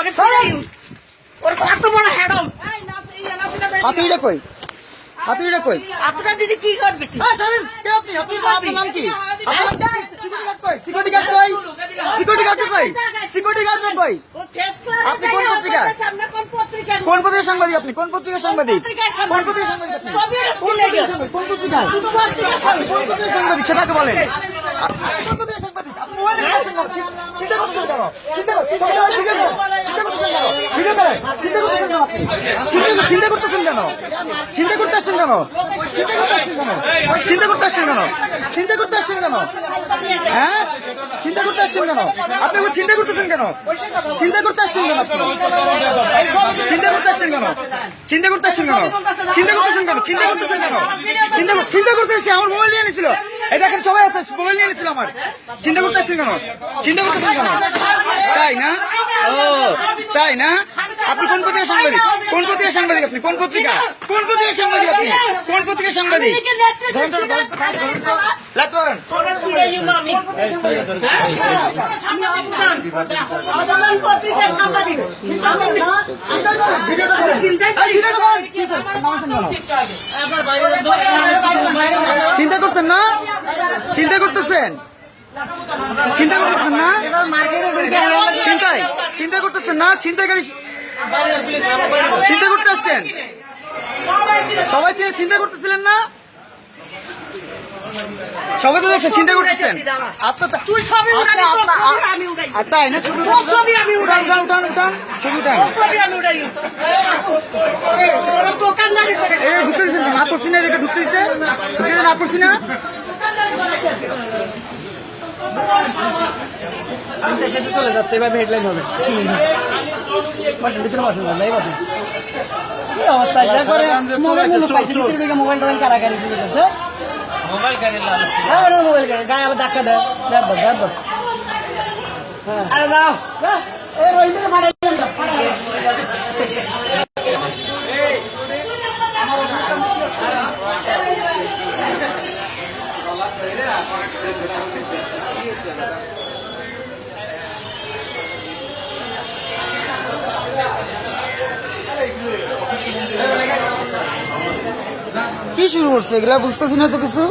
ওরে ফিরাই ওর কত বড় হ্যাডম হাতুড়িটা কই? হাতুড়িটা কই? আপনারা দিদি কি করবে কি? কে আপনি? আপনার নাম কি? আপনার নাম কি? সিকিউরিটি গার্ড কই? সিকিউরিটি গার্ড কই? সিকিউরিটি গার্ড কই? আপনি কোন পত্রিকা? কোন পত্রিকার সাংবাদিক আপনি? কোন পত্রিকার সাংবাদিক? পত্রিকার কোন সাংবাদিক? পত্রিকার সাংবাদিক কোন পত্রিকার সাংবাদিক? কোন পত্রিকার? পত্রিকার কোন পত্রিকার সাংবাদিক? সেটাকে বলেন। আপনি কোন পত্রিকার সাংবাদিক? আপনি মোবাইল চিন্তা করছেন কেন চিন্তা করছেন চিন্তা করতেছেন কেন? চিন্তা করতে আসছেন কেন চিন্তা করতে আসছেন কেন চিন্তা করতে আসছেন কেন হ্যাঁ চিন্তা করতে আসছেন কেন আপনি চিন্তা করতেছেন কেন? চিন্তা করতে আসছেন কেন চিন্তা করতে আসছেন কেন চিন্তা করতে আসছেন কেন চিন্তা করতেছেন কেন চিন্তা করতেছেন কেন চিন্তা চিন্তা করতে আসছি আমার মোবাইল নিয়ে নিছিল এটা এখন সবাই আছে মোবাইল নিয়ে নিছিল আমার চিন্তা করতে আসছেন কেন চিন্তা করতেছেন কেন তাই না ও তাই না? আপনি কোন পত্রিকার সাংবাদিক? কোন পত্রিকার সাংবাদিক আপনি? কোন পত্রিকা? কোন পত্রিকার সাংবাদিক আপনি? কোন পত্রিকার সাংবাদিক? চিন্তা করছেন না? চিন্তা করতেছেন? চিন্তা করতেছেন না? চিন্তায়। চিন্তা করতেছেন না? চিন্তাকারী চিন্তা করতে আসছেন? সবাই চিন্তা- চিন্তা করতেছিলেন না? সবাই তো দেখছে চিন্তা করতেছেন। তুই ছবি আমি উড়াই। আর তাই না? ছবি ছবি আমি উড়াই। উঠান উঠান উঠান। ছবি উঠান। ছবি আমি। দোকানদারি করে ঢুকতে দিচ্ছেন না করছি না এটা ঢুকতে দিচ্ছে না করছি না? শেষে চলে যাচ্ছে এভাবে হেডলাইন হবে। বসেন ভিতরে বসেন ভাই বসেন। কি অবস্থা? এটা করে মোবাইল মুলুক পাইছে ভিতরে ঢুকে মোবাইল টোবাইল কারাকারি শুরু করছে মোবাইল গাড়ি লাগাচ্ছে হ্যাঁ মোবাইল গাড়ি গায়ে আবার ধাক্কা দেয়। দেখ দেখ দেখ দেখ আরে যাও। এই রহিমের মারাই কি শুরু করছে? এগুলা বুঝতেছি না তো কিছু?